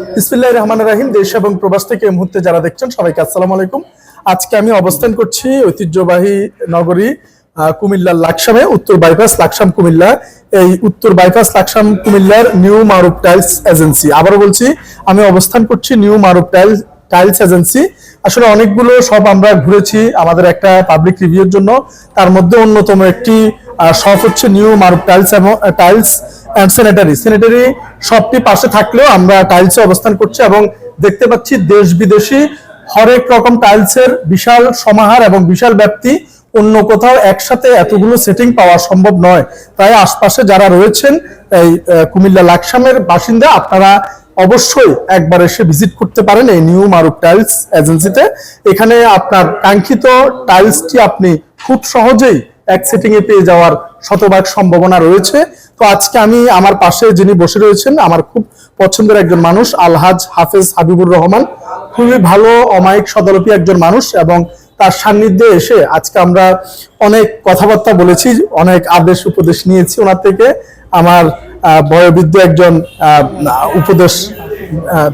রহমান রাহিম, দেশ এবং প্রবাস থেকে মুহূর্তে যারা দেখছেন সবাইকে আসসালামু আলাইকুম। আজকে আমি অবস্থান করছি ঐতিহ্যবাহী নগরী কুমিল্লার লাকসামে, উত্তর বাইপাস লাকসাম কুমিল্লা। এই উত্তর বাইপাস লাকসাম কুমিল্লার নিউ মারুফ টাইলস এজেন্সি। আবারও বলছি, আমি অবস্থান করছি new Maruf tiles tiles agency. আসলে অনেকগুলো সব আমরা ঘুরেছি আমাদের একটা পাবলিক রিভিউর জন্য। তার মধ্যে অন্যতম একটি শপ হচ্ছে নিউ মারুফ টাইলস এবং টাইলস স্যানিটারি স্যানিটারি শপটি পাশে থাকলেও আমরা টাইলসে অবস্থান করছি এবং দেখতে পাচ্ছি দেশ বিদেশি হরেক রকম টাইলসের বিশাল সমাহার এবং বিশাল ব্যাপ্তি। অন্য কোথাও একসাথে এতগুলো সেটিং পাওয়া সম্ভব নয়। তাই আশপাশে যারা রয়েছেন, এই কুমিল্লা লাকসামের বাসিন্দা, আপনারা অবশ্যই একবার এসে ভিজিট করতে পারেন এই নিউ মারুফ টাইলস এজেন্সিতে এখানে আপনার কাঙ্ক্ষিত টাইলসটি আপনি খুব সহজেই এক সেটিং এ পেয়ে যাওয়ার শতভাগ সম্ভাবনা রয়েছে। তো আজকে আমি আমার পাশে যিনি বসে রয়েছেন, আমার খুব পছন্দের একজন মানুষ, আলহাজ হাফেজ হাবিবুর রহমান। খুবই ভালো, অমায়িক, সদরপী একজন মানুষ এবং তার সান্নিধ্যে এসে আজকে আমরা অনেক কথাবার্তা বলেছি, অনেক আদেশ উপদেশ নিয়েছি ওনার থেকে। আমার বয়োবৃদ্ধ একজন উপদেশ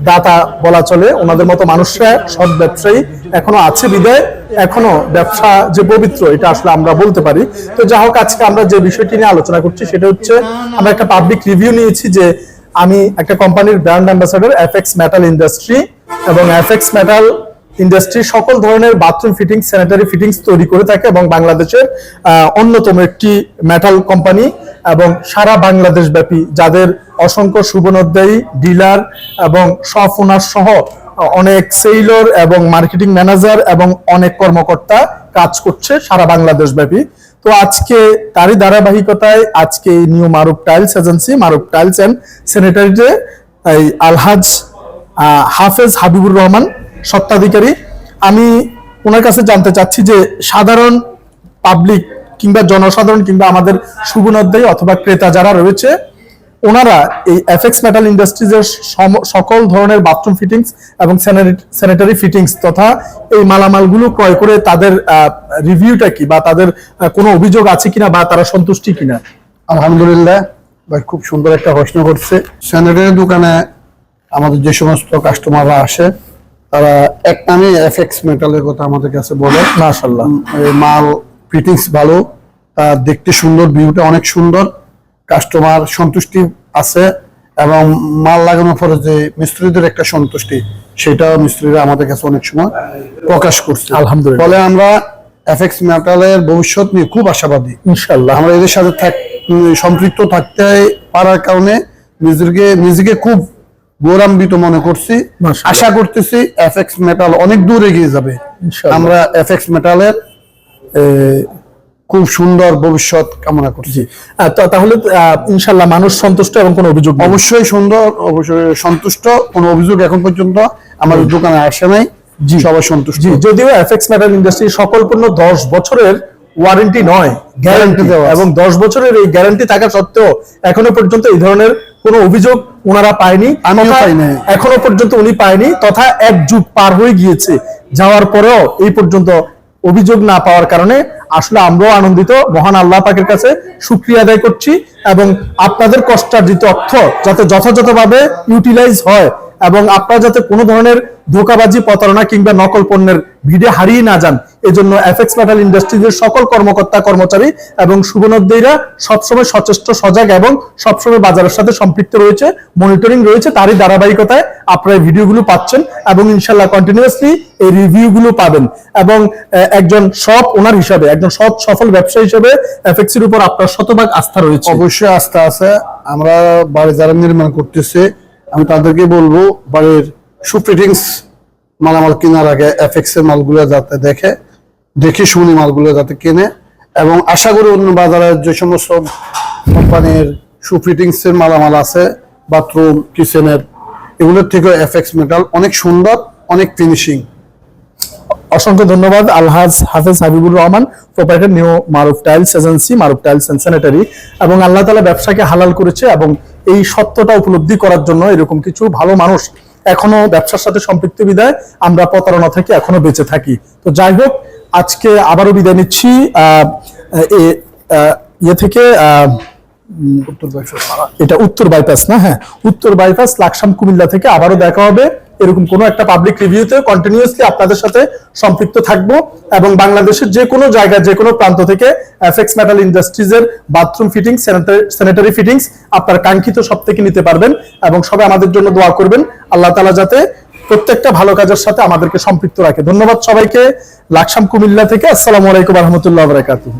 দাতা বলা চলে, ওনাদের মতো মানুষরা সৎ ব্যবসায়ী এখনও আছে বিদায়, এখনও ব্যবসা যে পবিত্র, এটা আসলে আমরা বলতে পারি। তো যা হোক, আজকে আমরা যে বিষয়টি নিয়ে আলোচনা করছি, সেটা হচ্ছে আমরা একটা পাবলিক রিভিউ নিয়েছি যে আমি একটা কোম্পানির brand ambassador F X metal industry এবং এফ এক্স মেটাল ইন্ডাস্ট্রি সকল ধরনের বাথরুম ফিটিংস স্যানিটারি ফিটিংস তৈরি করে থাকে এবং বাংলাদেশের অন্যতম একটি মেটাল কোম্পানি এবং সারা বাংলাদেশ ব্যাপী যাদের অসংখ্য সুবর্ণোদ্যায়ী ডিলার এবং সব ওনার সহ অনেক সেইলর এবং মার্কেটিং ম্যানেজার এবং অনেক কর্মকর্তা কাজ করছে সারা বাংলাদেশ ব্যাপী তো আজকে তারই ধারাবাহিকতায় আজকে এই new Maruf tiles agency Maruf tiles and স্যানিটারিতে এই আলহাজ হাফেজ হাবিবুর রহমান সত্ত্বাধিকারী আমি ওনার কাছে জানতে চাচ্ছি যে সাধারণ পাবলিক কিংবা জনসাধারণ কিংবা আমাদের সুগুণোদ্যায়ী অথবা ক্রেতা যারা রয়েছে, ওনারা এই এফএক্স মেটাল ইন্ডাস্ট্রিজের সকল ধরনের বাথরুম ফিটিংস এবং স্যানিটারি ফিটিংস তথা এই মালামালগুলো ক্রয় করে তাদের রিভিউটা কি বা তাদের কোনো অভিযোগ আছে কিনা বা তারা সন্তুষ্টি কিনা? আলহামদুলিল্লাহ, ভাই খুব সুন্দর একটা প্রশ্ন করছে। স্যানিটারি দোকানে আমাদের যে সমস্ত কাস্টমাররা আসে তারা এক নামে এফএক্স মেটালের কথা আমাদের কাছে বলে। মাশাল্লাহ মাল ফিটিংস ভালো দেখতে সুন্দর ভিউটা অনেক সুন্দর কাস্টমার সন্তুষ্টি আছে এবং মাল লাগানোর পরে যে মিস্ত্রিদের একটা সন্তুষ্টি সেটাও মিস্ত্রিরা আমাদের কাছে অনেক সময় প্রকাশ করছে। আলহামদুলিল্লাহ। ফলে আমরা এফএক্স মেটালের ভবিষ্যৎ নিয়ে খুব আশাবাদী। ইনশাল্লাহ আমরা এদের সাথে সম্পৃক্ত থাকতে পারার কারণে নিজেকে নিজেকে খুব গৌরবান্বিত মনে করছি। আশা করতেছি এফএক্স মেটাল অনেক দূর এগিয়ে যাবে। আমরা এফএক্স মেটালের খুব সুন্দর ভবিষ্যৎ কামনা করছি। তাহলে ইনশাল্লাহ মানুষ সন্তুষ্ট এবং কোনো অভিযোগ অবশ্যই সুন্দর অবশ্যই সন্তুষ্ট কোনো অভিযোগ এখন পর্যন্ত আমার দোকানে আসে নাই। জি। সবাই সন্তুষ্ট। জি যদিও এফএক্স মেটাল ইন্ডাস্ট্রি সকল পণ্য দশ বছরের ওয়ারেন্টি নয় গ্যারান্টি দেওয়া এবং দশ বছরের এই গ্যারান্টি থাকা সত্ত্বেও এখনও পর্যন্ত এই ধরনের কোনো অভিযোগ ওনারা পায়নি আমিও। এখনও পর্যন্ত উনি পায়নি তথা এক যুগ পার হয়ে গিয়েছে। যাওয়ার পরেও এই পর্যন্ত অভিযোগ না পাওয়ার কারণে আসলে আমরাও আনন্দিত মহান আল্লাহ পাকের কাছে সুক্রিয়া আদায় করছি এবং আপনাদের কষ্টার্জিত অর্থ যাতে যথাযথভাবে ইউটিলাইজ হয় এবং আপনারা যাতে কোনো ধরনের ধোকাবাজি, প্রতারণা কিংবা নকল পণ্যের ভিড়ে হারিয়ে না যান, এজন্য এফএক্স মেটাল ইন্ডাস্ট্রিজের সকল কর্মকর্তা, কর্মচারী এবং সুবর্ণোদ্যীরা সবসময় সচেষ্ট, সজাগ এবং সবসময় বাজারের সাথে সম্পৃক্ত রয়েছে, মনিটরিং রয়েছে, তারই ধারাবাহিকতায় আপনারা এই ভিডিওগুলো পাচ্ছেন এবং ইনশাল্লাহ কন্টিনিউয়াসলি এই রিভিউগুলো পাবেন। এবং একজন সৎ ওনার হিসাবে, একজন সৎ, সফল ব্যবসায়ী হিসেবে এফএক্স এর উপর আপনার শতভাগ আস্থা রয়েছে। অবশ্যই আস্থা আছে। আমরা বাড়ি যারা নির্মাণ করতেছে আমি তাদেরকে বলব, বাড়ির সুফিটিংস মালামাল কেনার আগে এফএক্স এর মালগুলো যাতে দেখে দেখে শুনি মালগুলো যাতে কেনে। এবং আশা করি অন্য বাজারের যে সমস্ত কোম্পানির সুফিটিংস এর মালামাল আছে, বাথরুম, কিচেনের, এগুলোর থেকে এফএক্স মেটাল অনেক সুন্দর, অনেক ফিনিশিং অসংখ্য ধন্যবাদ আলহাজ হাফেজ Habibur Rahman proprietor new Maruf tiles agency Maruf tiles and sanitary এবং আল্লাহ তালা ব্যবসাকে হালাল করেছে এবং এই সত্যটা উপলব্ধি করার জন্য এরকম কিছু ভালো মানুষ এখনও ব্যবসার সাথে সম্পৃক্ত বিদায় আমরা প্রতারণা থেকে এখনও বেঁচে থাকি। তো যাই হোক আজকে আবারও বিদায় নিচ্ছি। আহ, এ- ইয়ে থেকে আহ, এটা উত্তর বাইপাস না হ্যাঁ। উত্তর বাইপাস লাকসাম কুমিল্লা থেকে আবারও দেখা হবে। এরকম কোনো একটা পাবলিক রিভিউতে কন্টিনিউয়াসলি আপনাদের সাথে সম্পৃক্ত থাকব এবং বাংলাদেশের যে কোনো জায়গায় যে কোনো প্রান্ত থেকে এফএক্স মেটাল ইন্ডাস্ট্রিজের বাথরুম ফিটিংস স্যানিটারি ফিটিংস আপনার কাঙ্ক্ষিত সব থেকে নিতে পারবেন এবং সবাই আমাদের জন্য দোয়া করবেন। আল্লাহ তালা যাতে প্রত্যেকটা ভালো কাজের সাথে আমাদেরকে সম্পৃক্ত রাখে। ধন্যবাদ সবাইকে। লাকসাম কুমিল্লা থেকে আসসালামু আলাইকুম রহমতুল্লাহ বারাকাতুহ।